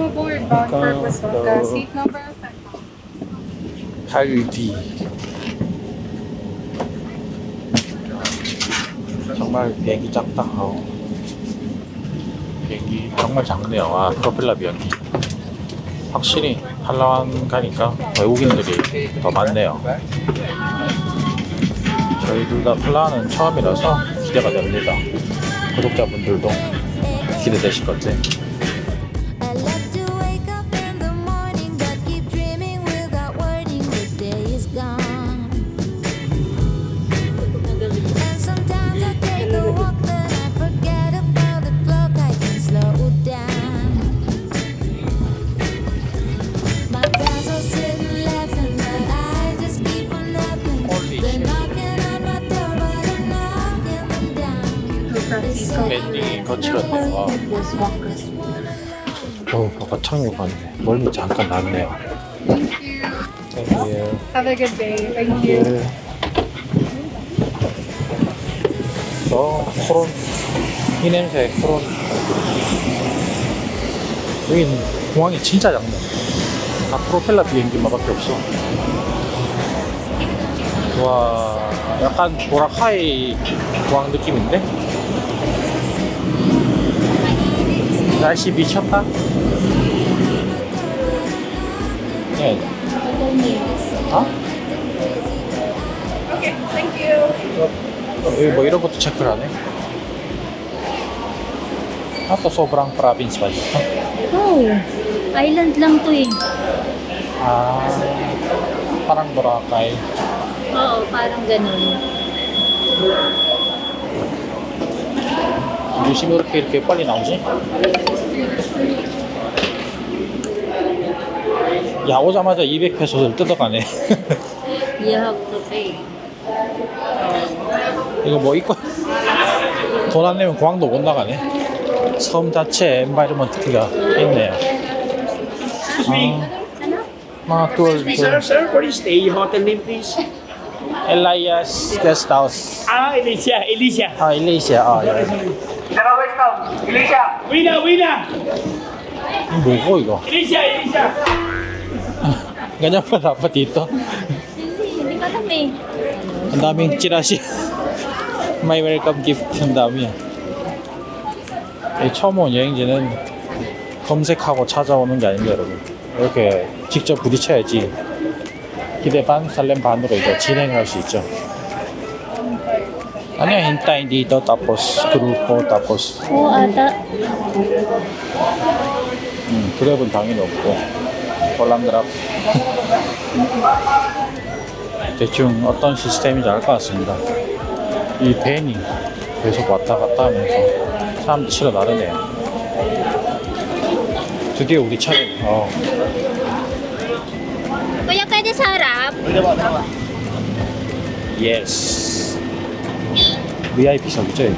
bond Ikaw, purpose hotel, seat number, 8D 정말 비행기 작다. 어. 비행기 정말 작네요. 아 프로펠러 비행기. 확실히 팔라완 가니까 외국인들이 더 많네요. 저희 둘 다 팔라완은 처음이라서 기대가 됩니다. 구독자분들도 기대되실 건데 어, 아까 착륙하는데 멀미 잠깐 났네요. Thank you. 땡큐. Have a good day. Thank you. 어, 코론. 이 냄새, 코론. 여기는 공항이 진짜 작네. 다 프로펠러 비행기만밖에 없어. 와, 약간 보라카이 공항 느낌인데? 날씨 미쳤다? 네. 어? Okay, thank you. 어, 여기 뭐 이런 것도 체크를 하네. 아, 또 sobrang province ba dito? Oh, island lang to eh. Ah, parang Boracay. Oo, parang ganun. 요즘 이렇게 이렇게 빨리 나오지? 야, 오자마자 200페소를 뜯어가네. 이거 뭐 입고 돈 안 내면 공항도 못 나가네. 섬 자체에 엔바이러먼트가 있네요. 아, please? Elias Guest House. Ah, Alicia, Alicia. 아, 일레이시아. 아, 예. Wina, Wina! 뭐고 이거? Alicia, Alicia! Ganyan pa dapat dito. Eh. Ang daming chirashi. May welcome gift. Ang dami. 이 처음 온 여행지는 검색하고 찾아오는 게 아닙니다, 여러분. 이렇게 직접 부딪혀야지 기대 반, 설렘 반으로 이제 진행할 수 있죠. Ano yung hintayin dito tapos grupo tapos Oo ata. 음, 그랩은 당연히 없고 폴란드랍 대충 어떤 시스템인지 알 것 같습니다 이 밴이 계속 왔다 갔다 하면서 사람들 치러 나르네요 드디어 우리 차례 어. Kuya, pwede sa harap? 예스 VIP석이죠 여기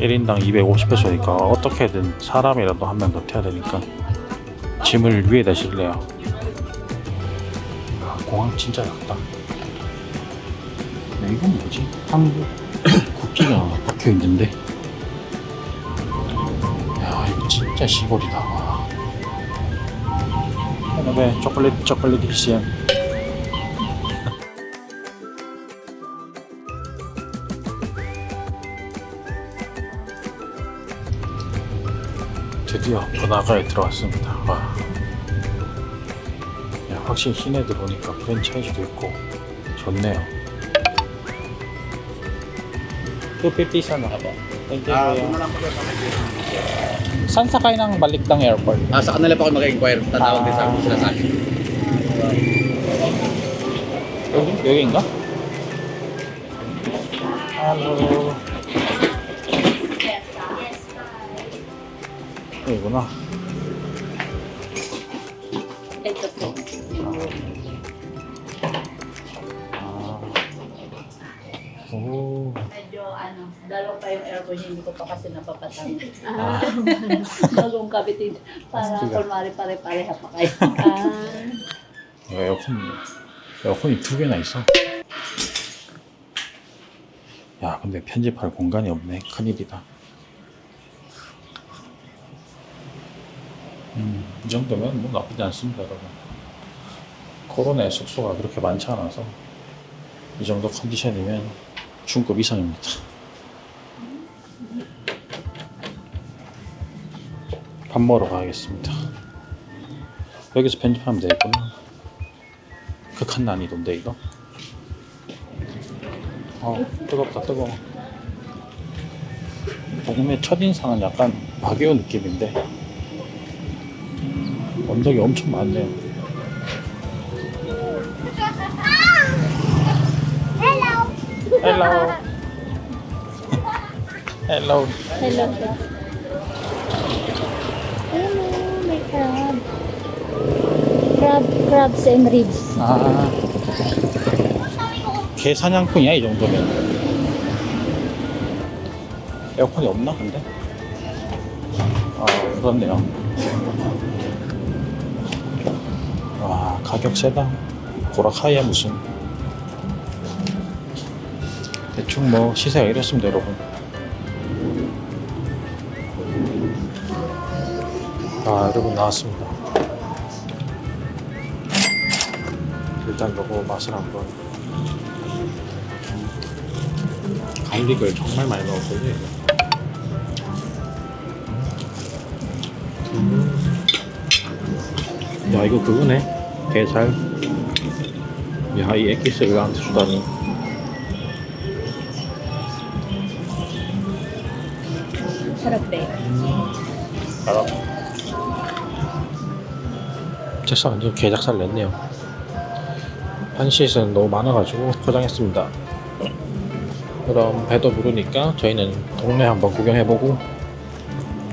1인당 250페소니까 어떻게든 사람이라도 한 명 더 태워야 되니까 짐을 위에다 실래요? 아, 공항 진짜 작다. 야, 이건 뭐지? 한국 국기가 박혀 있는데? 야 이거 진짜 시골이다. 와. 그다음에 초콜릿 초콜릿 디 드디어 번화가에 들어왔습니다. 와. 야, 확실히 시내들 오니까 프랜차이즈도 있고 좋네요. 또50 sana ka ba? Thank you. kuya. Saan sakay ng Balikdang Airport? Ah, sa kanila pa ako mag-inquire. Tatawag din sa akin sila sa akin. 여기? 여기인가? 할 오. Medyo ano, dalawa pa yung aircon hindi ko pa kasi napapatang. 아. Bagong kabitin para kulmari pare-pareha pa kayo. 이거 에어컨, 에어컨이 두 개나 있어. 야, 근데 편집할 공간이 없네. 큰일이다. 음, 이 정도면 뭐 나쁘지 않습니다, 여러분. 코로나의 숙소가 그렇게 많지 않아서 이 정도 컨디션이면 중급 이상입니다. 밥 먹으러 가야겠습니다. 여기서 편집하면 되겠구나. 극한 난이도인데 이거. 어 뜨겁다 뜨거워. 동네 첫인상은 약간 바게오 느낌인데 언덕이 엄청 많네요. Hello. Hello. Hello. Hello, may crab. Crab, crabs and ribs. 아. 개 사냥꾼이야 이 정도면. 에어컨이 없나 근데? 아 그렇네요. 와 가격 세다. 보라카이야 무슨. 대충 뭐 시세가 이랬습니다 여러분. 아 여러분 나왔습니다. 일단 요거 맛을 한번 갈릭을 정말 많이 넣었거든요 이거. 야 이거 그거네 게살 야이 엑기스를 나한테 주다니 Eh. 알아 제사 완전 게작살 냈네요 한시에서는 너무 많아가지고 포장했습니다 그럼 배도 부르니까 저희는 동네 한번 구경해보고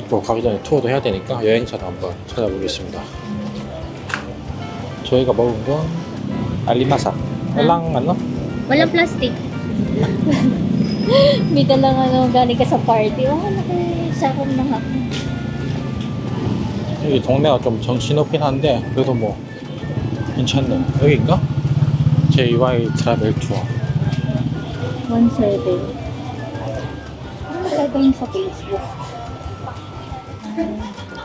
뭐 가기 전에 투어도 해야 되니까 여행사도 한번 찾아보겠습니다 저희가 먹은 건 알리마사? Walang plastic. May dalang ano, galing ka sa party. Oh, nakisarap na nga. 여기 동네가 좀 정신없긴 한데 그래도 뭐 괜찮네 여기인가? JY 트라벨 투어 1.7. Ano nakalagay sa Facebook? Ah,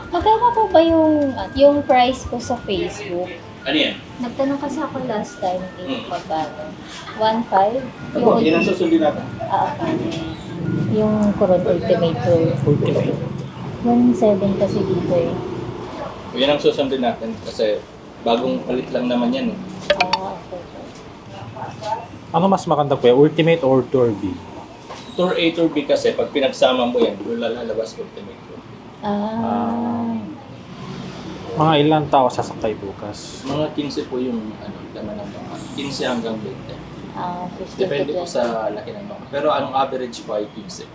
Magkano po ba yung, ah, yung price ko sa Facebook? Ano yan? Nagtanong kasi ako last time eh, Hmm. magkano? 1.5? Ako, yan ang susundin natin. Ah, okay. Yung Coron Ultimate Pro. ultimate 1.7 kasi dito eh. Yan ang susundin natin kasi bagong palit lang naman yan. eh. Ah, okay. Ano mas maganda kuya? Ultimate or Tour B? Tour A, Tour B kasi pag pinagsama mo yan, doon lalabas ultimate ko. Ah. Mga ilang tao sasakay bukas? Mga 15 po yung ano, laman ng mga 15 hanggang 20. Ah, 50 Depende to po sa laki ng mga. Pero anong average po ay 15.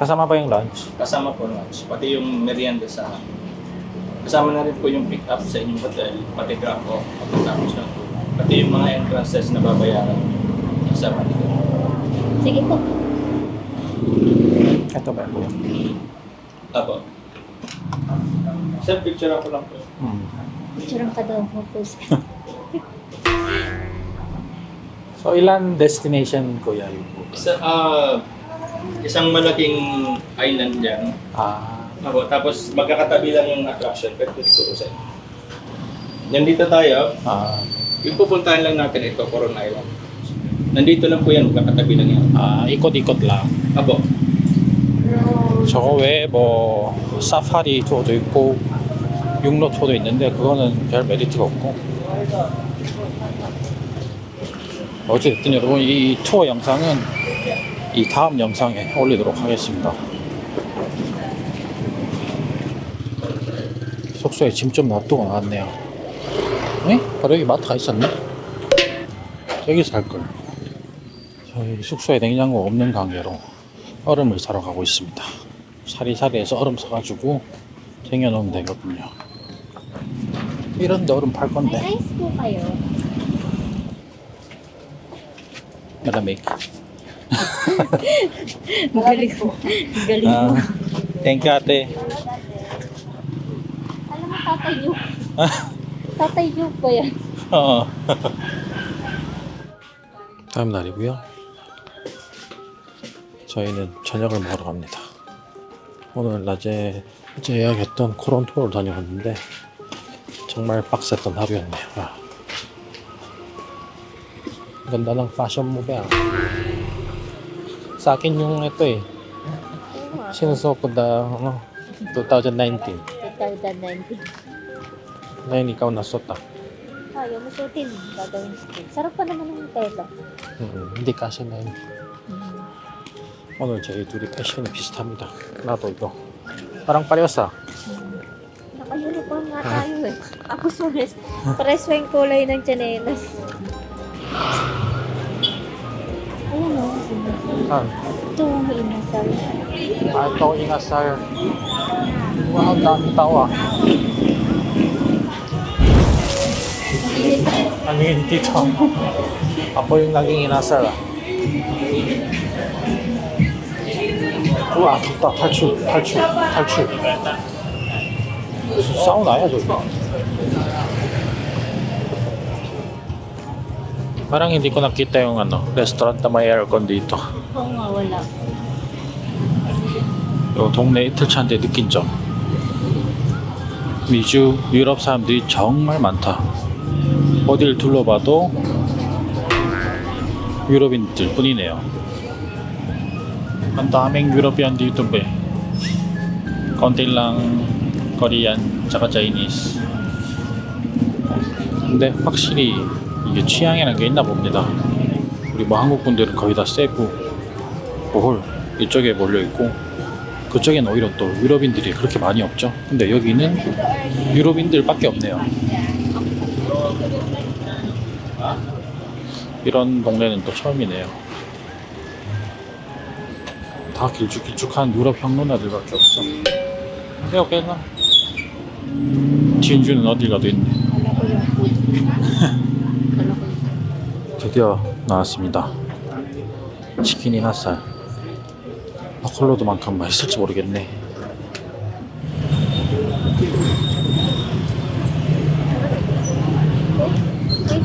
Kasama ba yung lunch? Kasama po lunch, pati yung merienda sa Kasama na rin po yung pick up sa inyong hotel, pati drop off, pagkatapos ng tour. Pati yung mga entrances na babayaran kasama nito. Sige po. Ito ba? Apo. Sir, picture ako lang po. Hmm. Picture ka daw mo post. So ilan destination kuya yung bukas? Isa, ah, isang malaking island dyan. Ah, Apo, tapos magkakatabi lang yung attraction, pero tuturo sa inyo. Nandito tayo, ah, yung pupuntahan lang natin ito, Coron Island. Nandito lang po yan, magkakatabi lang yan. 아, ikot-ikot lang. Apo, 저거 외에 뭐 사파리 투어도 있고 육로 투어도 있는데 그거는 별 메리트가 없고 어찌됐든 여러분 이 투어 영상은 이 다음 영상에 올리도록 하겠습니다 숙소에 짐 좀 놔두고 나왔네요 에? 바로 여기 마트가 있었네 여기서 살걸 저희 숙소에 냉장고 없는 관계로 얼음을 사러 가고 있습니다. 사리사리해서 얼음 사가지고 쟁여놓으면 되거든요. 이런데 얼음 팔 건데. kayo. 마라메이 크. Magaling po. Galing 아, mo. 땡큐 아떼. Alam mo, tatay Duke. tatay Duke ba yan? 어. 다음 날이고요. 저희는 저녁을 먹으러 갑니다. 오늘 낮에 어제 예약했던 코론 투어를 다녀왔는데 정말 빡셌던 하루였네요. 아. Ganda ng fashion mo ba? Sa akin yung ito eh. Sinusuot ko na ano, 2019. 2019. Ngayon ikaw nasuot ah. Ayaw mo suotin. Gagawin skin. Sarap pa naman ng tela. 음, hindi kasi na yun. 오늘 저희 둘이 패션이 비슷합니다. 나도 이거. parang parehas ah. Naka-uniform nga tayo eh. Ako sunes. Pares yung kulay ng chanelas. Saan? Ito ang inasal. Ah, ito inasal. Wow, dami tao ah. Ang init dito. Ako yung naging inasal ah. 우와 좋다 탈출 탈출 탈출 무슨 사우나야 저기 parang hindi ko nakita yung ano restaurant na may aircon dito Wala. 요 동네 이틀차인데 느낀 점. 미주 유럽 사람들이 정말 많다. 어딜 둘러봐도 유럽인들 뿐이네요. be konti lang Korean tsaka Chinese 근데 확실히 이게 취향이라는 게 있나 봅니다. 우리 뭐 한국 분들은 거의 다 세고 홀 이쪽에 몰려 있고 그쪽엔 오히려 또 유럽인들이 그렇게 많이 없죠. 근데 여기는 유럽인들밖에 없네요. 이런 동네는 또 처음이네요. 다 길쭉길쭉한 유럽 형 누나들밖에 없어. 내가 꽤나 진주는 어딜 가도 있네. 드디어 나왔습니다. 치킨이 핫살. 버컬로드만큼 맛있을지 모르겠네.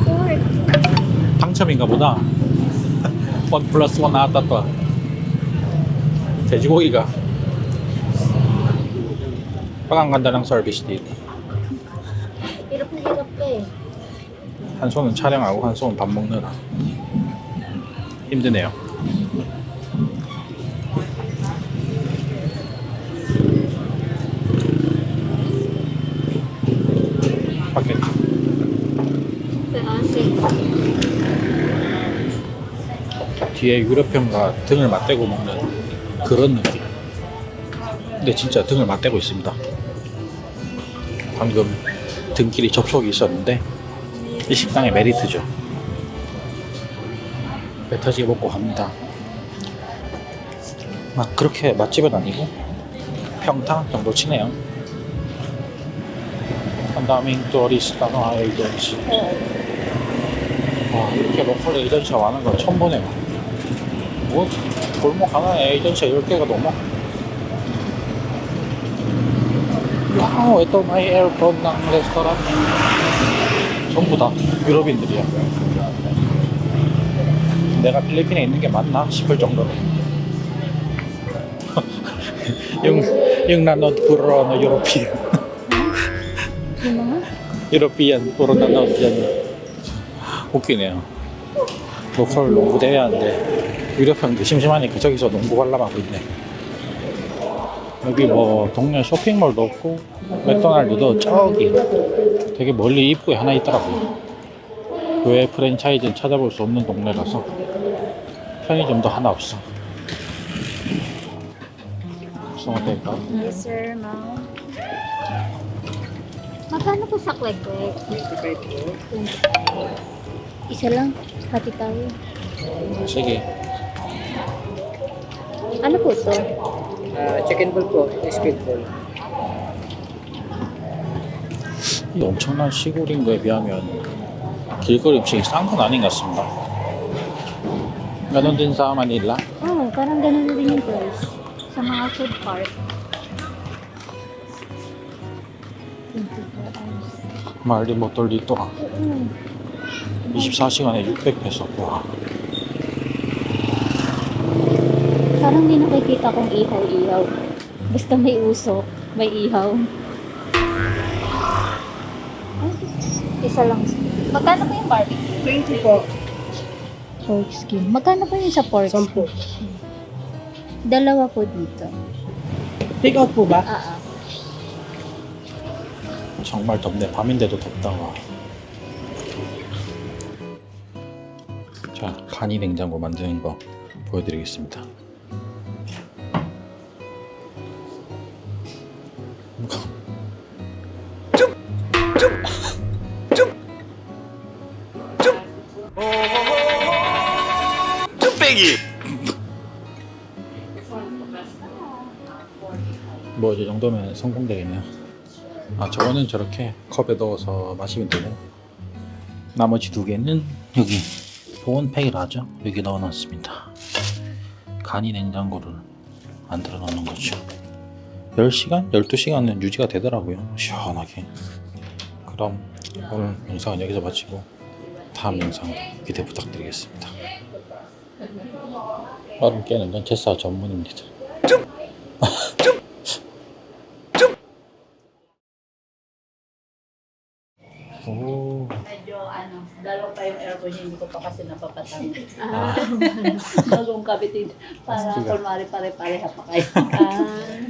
For it. 당첨인가 보다. 원 플러스 원 나왔다 또. 돼지고기가. Hirap na hirap ka eh. 한 손은 촬영하고 한 손은 밥 먹느라 힘드네요. 밖에 Kasi, 뒤에 유럽형과 등을 맞대고 먹는 그런 느낌. 근데 진짜 등을 맞대고 있습니다. 방금 등끼리 접촉이 있었는데 이 식당의 메리트죠. 배 터지게 먹고 갑니다. 막 그렇게 맛집은 아니고 평타 정도 치네요. 한 다음에 또리스타가 에이전시. 와 이렇게 로컬 에이전시가 많은 건 처음 보네요. 뭐 골목 하나에 에이전시가 10개가 넘어. 와우, may aircon ng restaurant. 전부 다 유럽인들이야. 내가 필리핀에 있는 게 맞나 싶을 정도로. yung mga, European puro nanood yan. 웃기네요. 로컬 농구 대회 하는데 유럽 형들 심심하니까 저기서 농구 관람하고 있네. 여기 뭐 동네 쇼핑몰도 없고 맥도날드도 저기 되게 멀리 입구에 하나 있더라고요. 교회 프랜차이즈는 찾아볼 수 없는 동네라서 편의점도 하나 없어. gusto mo out? yes sir, ma'am. Magkano po sa kwek-kwek? 25 Isa lang. Hati tayo. sige. Ano po to? Ah, chicken ball po, squid ball. 이 엄청난 시골인 거에 비하면 길거리 음식이 싼 건 아닌 것 같습니다. Ganon din sa Manila. Oo, oh, parang ganun din yung price. Sa mga food park. 24 hours. 말리 dito ah. Oo. 24시간에 600 페소. 와. Parang di nakikita kong ihaw-ihaw. Basta may usok. May ihaw. Ay, isa lang. Magkano po yung barbecue? 20 po. Pork skin. Magkano po yung sa pork skin? Dalawa po dito. Take out po ba? Ah, ah. 정말 덥네. 밤인데도 덥다. 와. 자, 간이 냉장고 만드는 거 보여드리겠습니다. 뭐 이 정도면 성공되겠네요. 아 저거는 저렇게 컵에 넣어서 마시면 되고 나머지 두 개는 여기 보온팩이라 하죠. 여기 넣어놨습니다. 간이 냉장고를 만들어 놓는 거죠. 10시간? 12시간은 유지가 되더라고요 시원하게. 그럼 오늘 영상은 여기서 마치고 다음 영상 기대 부탁드리겠습니다 얼음 깨는 건 제사 전문입니다 오. Medyo ano, dalawa pa yung aircon niya, hindi ko pa kasi napapatang. 아. Bagong kabitin para kulmari pare-pareha pa kayo. Ah.